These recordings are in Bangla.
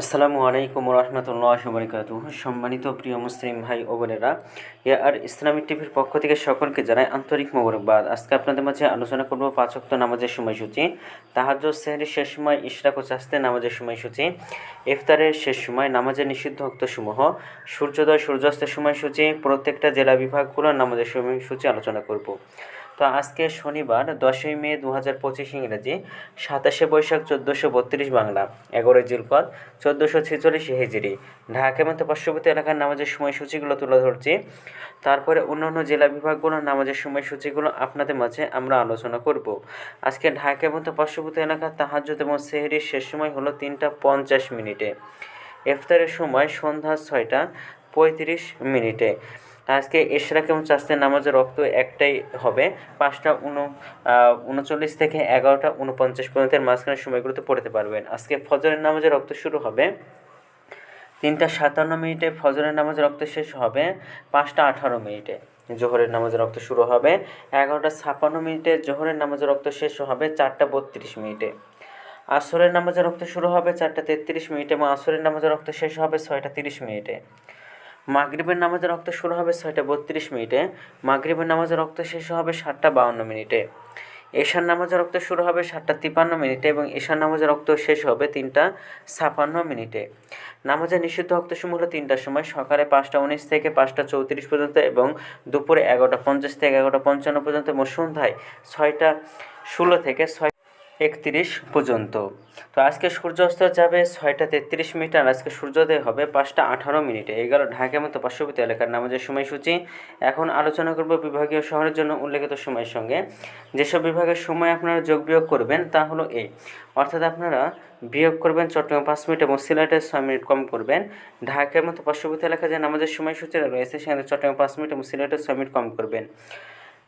আসসালামু আলাইকুম রহমতুল্লাহ বরকাত সম্মানিত প্রিয় মুসলিম ভাই ও বোনেরা এ আর ইসলামিক টিভির পক্ষ থেকে সকলকে জানাই আন্তরিক মোবারকবাদ। আজকে আপনাদের মাঝে আলোচনা করব পাঁচক্ত নামাজের সময়সূচি তাহাজ সেহরির শেষ সময়, ইশরাক ও চাস্তে নামাজের সময়সূচি, ইফতারের শেষ সময়, নামাজের নিষিদ্ধ সমূহ সূর্যোদয়, সূর্যাস্তের সময়সূচি, প্রত্যেকটা জেলা বিভাগগুলোর নামাজের সময়সূচি আলোচনা করব। তো আজকে শনিবার, দশই মে দু হাজার পঁচিশ ইংরেজি, সাতাশে বৈশাখ চোদ্দোশো বত্রিশ বাংলা, এগারোই জিলকদ চোদ্দোশো ছেচল্লিশ হিজড়ি ঢাকা মতো পার্শ্ববর্তী এলাকার নামাজের সময়সূচিগুলো তুলে ধরছি। তারপরে অন্যান্য জেলা বিভাগগুলোর নামাজের সময়সূচিগুলো আপনাদের মাঝে আমরা আলোচনা করব। আজকে ঢাকা মতো পার্শ্ববর্তী এলাকার তাহাজ্জুদ এবং সেহরির শেষ সময় হলো তিনটা পঞ্চাশ মিনিটে। ইফতারের সময় সন্ধ্যা ছয়টা পঁয়ত্রিশ মিনিটে। আজকে এশরাক এবং চাস্তের নামাজের রক্ত একটাই হবে। পাঁচটা উন উনচল্লিশ থেকে এগারোটা উনপঞ্চাশ পর্যন্তের মাঝখানের সময়গুলোতে পড়তে পারবেন। আজকে ফজরের নামাজের রক্ত শুরু হবে। তিনটা সাতান্ন মিনিটে ফজরের নামাজের রক্ত শেষ হবে। পাঁচটা আঠারো মিনিটে জোহরের নামাজের রক্ত শুরু হবে। এগারোটা ছাপান্ন মিনিটে জোহরের নামাজের রক্ত শেষ হবে। চারটা বত্রিশ মিনিটে আসরের নামাজের রক্ত শুরু হবে। চারটা তেত্রিশ মিনিটে এবং আসরের নামাজের রক্ত শেষ হবে ছয়টা তিরিশ মিনিটে। মাগরিবের নামাজের রক্ত শুরু হবে ছয়টা বত্রিশ মিনিটে, মাগরিবের নামাজের রক্ত শেষ হবে সাতটা বাউন্ন মিনিটে। এশার নামাজের রক্ত শুরু হবে সাতটা তিপান্ন মিনিটে এবং এশার নামাজের রক্ত শেষ হবে তিনটা ছাপান্ন মিনিটে। নামাজের নিষিদ্ধ রক্তসমূহ হলো তিনটার সময় সকালে পাঁচটা উনিশ থেকে পাঁচটা চৌত্রিশ পর্যন্ত এবং দুপুরে এগারোটা পঞ্চাশ থেকে এগারোটা পঞ্চান্ন পর্যন্ত এবং সন্ধ্যায় ছয়টা ষোলো থেকে ছয় একত্রিশ পর্যন্ত। তো আজকে সূর্যাস্ত যাবে ছয়টা তেত্রিশ মিনিট আর আজকে সূর্যোদয় হবে পাঁচটা আঠারো মিনিটে। এই গেল ঢাকা মতো পার্শ্ববর্তী এলাকার নামাজের সময়সূচি। এখন আলোচনা করব বিভাগীয় শহরের জন্য উল্লেখিত সময়ের সঙ্গে। যেসব বিভাগের সময় আপনারা যোগ বিয়োগ করবেন তা হলো এই অর্থাৎ আপনারা বিয়োগ করবেন চট্টগ্রাম পাঁচ মিনিট এবং সিলেটের ছয় মিনিট কম করবেন। ঢাকার মতো পার্শ্ববর্তী এলাকায় যে নামাজের সময়সূচিটা রয়েছে, সেখানে চট্টগ্রাম পাঁচ মিনিট এবং সিলেটের ছয় মিনিট কম করবেন।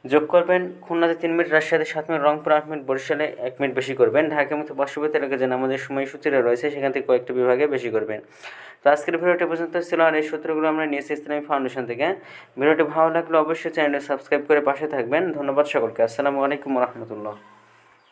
যোগ করবেন খুলনাতে তিন মিনিট, রাজশাহীতে সাত মিনিট, রংপুর আট মিনিট, বরিশালে এক মিনিট বেশি করবেন। ঢাকার মতো পার্শ্ববর্তী এলাকায় যে আমাদের সময়সূচিরা রয়েছে, সেখান থেকে কয়েকটি বিভাগে বেশি করবেন। তো আজকের ভিডিওটি পর্যন্ত ছিল, আর এই সূত্রগুলো আমরা নিয়েছি ইসলামী ফাউন্ডেশন থেকে। ভিডিওটি ভালো লাগলে অবশ্যই চ্যানেলটি সাবস্ক্রাইব করে পাশে থাকবেন। ধন্যবাদ সকলকে। আসসালামু আলাইকুম রহমতুল্লাহ।